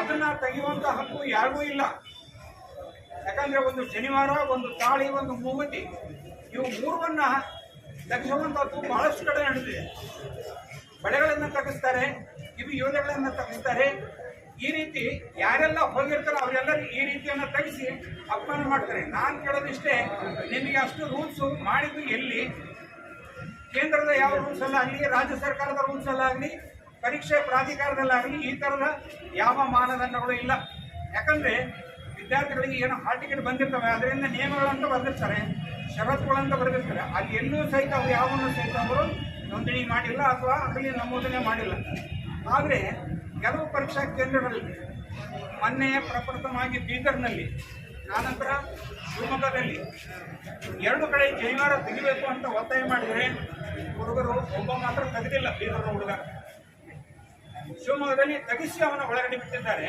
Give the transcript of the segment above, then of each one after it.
ಅದನ್ನ ತೆಗೆಯುವಂತ ಹಕ್ಕು ಯಾರಿಗೂ ಇಲ್ಲ. ಯಾಕಂದ್ರೆ ಒಂದು ಶನಿವಾರ, ಒಂದು ತಾಳಿ, ಒಂದು ಮೂಗುತಿ, ಇವು ಮೂರನ್ನ ತೆಗೆಸುವಂತದ್ದು ಬಹಳಷ್ಟು ಕಡೆ ನಡೆದಿದೆ. ಬಳೆಗಳನ್ನ ತಗಿಸ್ತಾರೆ ಇವು ಯೋಧಗಳನ್ನ ತಗಿಸ್ತಾರೆ. ಈ ರೀತಿ ಯಾರೆಲ್ಲ ಹೋಗಿರ್ತಾರೋ ಅವರೆಲ್ಲರೂ ಈ ರೀತಿಯನ್ನ ತೆಗೆಸಿ ಅಪಮಾನ ಮಾಡ್ತಾರೆ. ನಾನು ಕೇಳೋದಿಷ್ಟೇ, ನಿಮಗೆ ಅಷ್ಟು ರೂಲ್ಸ್ ಮಾಡಿದ್ದು ಎಲ್ಲಿ? ಕೇಂದ್ರದ ಯಾವ ರೂಲ್ಸ್ ಅಲ್ಲ ಆಗಲಿ, ರಾಜ್ಯ ಸರ್ಕಾರದ ರೂಲ್ಸ್ ಅಲ್ಲ ಆಗಲಿ ಪರೀಕ್ಷೆ ಪ್ರಾಧಿಕಾರದಲ್ಲಾಗಲಿ ಈ ಥರದ ಯಾವ ಮಾನದಂಡಗಳು ಇಲ್ಲ. ಯಾಕಂದ್ರೆ ವಿದ್ಯಾರ್ಥಿಗಳಿಗೆ ಏನು ಹಾಲ್ ಟಿಕೆಟ್ ಬಂದಿರ್ತವೆ, ಅದರಿಂದ ನಿಯಮಗಳಂತ ಬರೆದಿರ್ತಾರೆ ಷರತ್ತುಗಳಂತ ಬರೆದಿರ್ತಾರೆ ಅಲ್ಲಿ ಎಲ್ಲೂ ಸಹಿತ ಅವ್ರು ಯಾವನ್ನು ಸಹಿತ ಅವರು ನೋಂದಣಿ ಮಾಡಿಲ್ಲ ಅಥವಾ ಅದರಲ್ಲಿ ನಮೂದನೆ ಮಾಡಿಲ್ಲ. ಆದರೆ ಕೆಲವು ಪರೀಕ್ಷಾ ಕೇಂದ್ರಗಳಲ್ಲಿ ಮೊನ್ನೆ ಪ್ರಪ್ರಥಮವಾಗಿ ಬೀದರ್ನಲ್ಲಿ ಆನಂತರ ಶಿವಮೊಗ್ಗದಲ್ಲಿ ಎರಡು ಕಡೆ ಜೈವಾರ ತೆಗಿಬೇಕು ಅಂತ ಒತ್ತಾಯ ಮಾಡಿದರೆ ಹುಡುಗರು ಒಬ್ಬ ಮಾತ್ರ ತೆಗೆದಿಲ್ಲ ಬೀದರ್ನ ಹುಡುಗ. ಶಿವಮೊಗ್ಗದಲ್ಲಿ ತಗಿಸಿ ಅವನ ಒಳಗಡೆ ಬಿಟ್ಟಿದ್ದಾರೆ.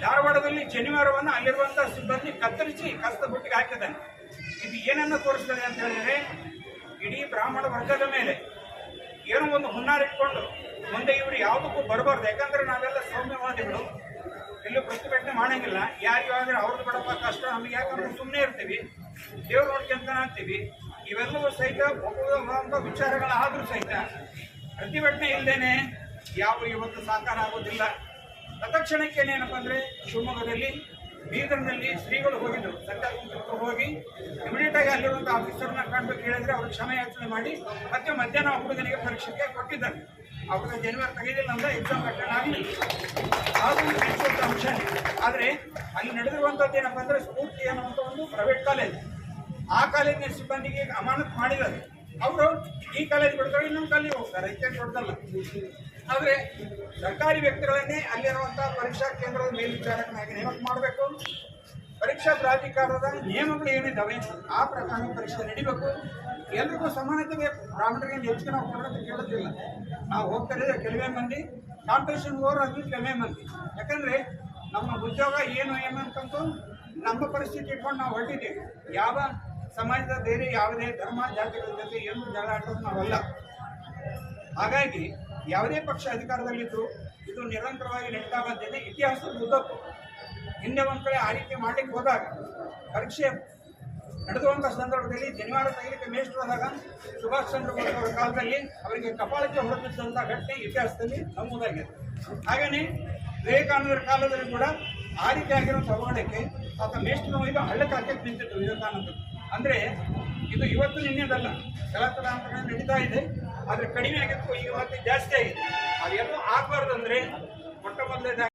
ಧಾರವಾಡದಲ್ಲಿ ಶನಿವಾರವನ್ನು ಅಲ್ಲಿರುವಂತಹ ಸಿಬ್ಬಂದಿ ಕತ್ತರಿಸಿ ಕಸದ ಬುಟ್ಟಿಗೆ ಹಾಕಿದ್ದಾನೆ ಇದು ಏನನ್ನ ತೋರಿಸ್ತದೆ ಅಂತ ಹೇಳಿದ್ರೆ, ಇಡೀ ಬ್ರಾಹ್ಮಣ ವರ್ಗದ ಮೇಲೆ ಏನೋ ಒಂದು ಹುನ್ನಾರಿಟ್ಕೊಂಡು ಮುಂದೆ ಇವರು ಯಾವುದಕ್ಕೂ ಬರಬಾರ್ದು. ಯಾಕಂದ್ರೆ ನಾವೆಲ್ಲ ಸೌಮ್ಯವಾದಿಗಳು. ಎಲ್ಲೂ ಪ್ರತಿಭಟನೆ ಮಾಡಂಗಿಲ್ಲ. ಯಾರಿಗಾದ್ರೆ ಅವ್ರದ್ದು ಬಡಪ ಕಷ್ಟ. ನಮಗೆ ಯಾಕಂದ್ರೆ ಸುಮ್ಮನೆ ಇರ್ತೀವಿ. ದೇವ್ರು ನೋಡ್ಕೊಂತ ಅಂತೀವಿ. ಇವೆಲ್ಲವೂ ಸಹಿತ ವಿಚಾರಗಳಾದರೂ ಸಹಿತ ಪ್ರತಿಭಟನೆ ಇಲ್ಲದೇನೆ ಯಾವ ಇವತ್ತು ಸಾಕಾರ ಆಗೋದಿಲ್ಲ. ತತ್ಕ್ಷಣಕ್ಕೆ ಏನೇನಪ್ಪ ಅಂದರೆ ಶಿವಮೊಗ್ಗದಲ್ಲಿ ಬೀದರ್ನಲ್ಲಿ ಶ್ರೀಗಳು ಹೋಗಿದ್ರು. ಸರ್ಕಾರ ಹೋಗಿ ಇಮಿಡಿಯೇಟ್ ಆಗಿ ಅಲ್ಲಿರುವಂಥ ಆಫೀಸರ್ನ ಕಾಣ್ಬೇಕು ಹೇಳಿದ್ರೆ ಅವ್ರು ಕ್ಷಮೆಯಾಚನೆ ಮಾಡಿ ಮತ್ತೆ ಮಧ್ಯಾಹ್ನ ಹುಡುಗನಿಗೆ ಪರೀಕ್ಷೆಗೆ ಕೊಟ್ಟಿದ್ದಾರೆ. ಅವ್ರ ಜನವರಿ ತೆಗೆದಿಲ್ಲ ಅಂದ್ರೆ ಎಕ್ಸಾಮ್ ಅಟೆಂಡ್ ಆಗಲಿಲ್ಲ ನೆನೆಸುವಂಥ ಅಂಶ ಆದರೆ ಅಲ್ಲಿ ನಡೆದಿರುವಂಥದ್ದು ಏನಪ್ಪ ಅಂದರೆ ಸ್ಫೂರ್ತಿ ಅನ್ನುವಂಥ ಒಂದು ಪ್ರೈವೇಟ್ ಕಾಲೇಜ್ ಆ ಕಾಲೇಜಿನ ಸಿಬ್ಬಂದಿಗೆ ಅಮಾನತ್ ಮಾಡಿದ್ದಾರೆ. ಅವರು ಈ ಕಾಲೇಜ್ ಬಿಡ್ತಾರೆ, ಇನ್ನೊಂದು ಕಾಲೇಜ್ ಹೋಗ್ತಾರೆ. ಇದಕ್ಕೆ ದೊಡ್ಡದಲ್ಲ ಆದರೆ ಸರ್ಕಾರಿ ವ್ಯಕ್ತಿಗಳನ್ನೇ ಅಲ್ಲಿರುವಂತಹ ಪರೀಕ್ಷಾ ಕೇಂದ್ರದ ಮೇಲ್ವಿಚಾರಕನಾಗಿ ನೇಮಕ ಮಾಡಬೇಕು. ಪರೀಕ್ಷಾ ಪ್ರಾಧಿಕಾರದ ನಿಯಮಗಳು ಏನಿದ್ದಾವೆ, ಆ ಪ್ರಕಾರ ಪರೀಕ್ಷೆ ನಡಿಬೇಕು. ಎಲ್ರಿಗೂ ಸಮಾನತೆ ಬೇಕು. ಬ್ರಾಹ್ಮಣರಿಗೆ ಹೆಚ್ಚಿಗೆ ನಾವು ಕೊಡೋದು ಕೇಳೋದಿಲ್ಲ ನಾವು ಹೋಗ್ತಾ ಕೆಲವೇ ಮಂದಿ. ಕಾಂಪಿಟೇಷನ್ ಓವರ್ ಆದ್ಮೇಲೆ ಕೆಲವೇ ಮಂದಿ. ಯಾಕಂದ್ರೆ ನಮ್ಮ ಉದ್ಯೋಗ ಏನು ಏನು ಅಂತಂದು ನಮ್ಮ ಪರಿಸ್ಥಿತಿ ಇಟ್ಕೊಂಡು ನಾವು ಹೊರಟಿದ್ದೀವಿ. ಯಾವ ಸಮಾಜದ ಬೇರೆ ಯಾವುದೇ ಧರ್ಮ, ಜಾತಿಗಳ ಜೊತೆ ಏನು ಜಗಳ ಆಡೋದು ನಾವಲ್ಲ. ಹಾಗಾಗಿ ಯಾವುದೇ ಪಕ್ಷ ಅಧಿಕಾರದಲ್ಲಿದ್ದು ಇದು ನಿರಂತರವಾಗಿ ನಡೀತಾ ಬಂದಿದೆ. ಇತಿಹಾಸದ ಉದ್ದಕ್ಕೂ ಹಿಂದೆ ಒಂದು ಕಡೆ ಆ ರೀತಿ ಮಾಡ್ಲಿಕ್ಕೆ ಹೋದಾಗ ಪರೀಕ್ಷೆ ನಡೆದುವಂಥ ಸಂದರ್ಭದಲ್ಲಿ ಜನಿವಾರ ತೆಗಿಲಿಕ್ಕೆ ಮೇಷ್ಟ್ರು ಆದಾಗ ಸುಭಾಷ್ ಚಂದ್ರ ಬೋಸ್ ಅವರ ಕಾಲದಲ್ಲಿ ಅವರಿಗೆ ಕಪಾಳಕ್ಕೆ ಹೊರಬಿದ್ದಂಥ ಘಟನೆ ಇತಿಹಾಸದಲ್ಲಿ ನಮೂದಾಗಿದೆ. ಹಾಗೆಯೇ ವಿವೇಕಾನಂದರ ಕಾಲದಲ್ಲಿ ಕೂಡ ಆ ರೀತಿ ಆಗಿರುವಂಥ ಅವಘಡಕ್ಕೆ ಆತ ಮೇಷ್ಟ್ರು ಈಗ ಹಳ್ಳಕ್ಕೆ ಹಾಕಕ್ಕೆ ನಿಂತಿತ್ತು ವಿವೇಕಾನಂದರು. ಅಂದರೆ ಇದು ಇವತ್ತು ನಿನ್ನೆದಲ್ಲ. ಅಂತ ನಡೀತಾ ಇದೆ. ಆದ್ರೆ ಕಡಿಮೆ ಆಗಿತ್ತು ಈಗ ಮತ್ತೆ ಜಾಸ್ತಿ ಆಗಿದೆ. ಅದೆಲ್ಲೂ ಆಗ್ಬಾರ್ದು ಅಂದ್ರೆ ಮೊಟ್ಟ ಮೊದಲನೇದಾಗಿ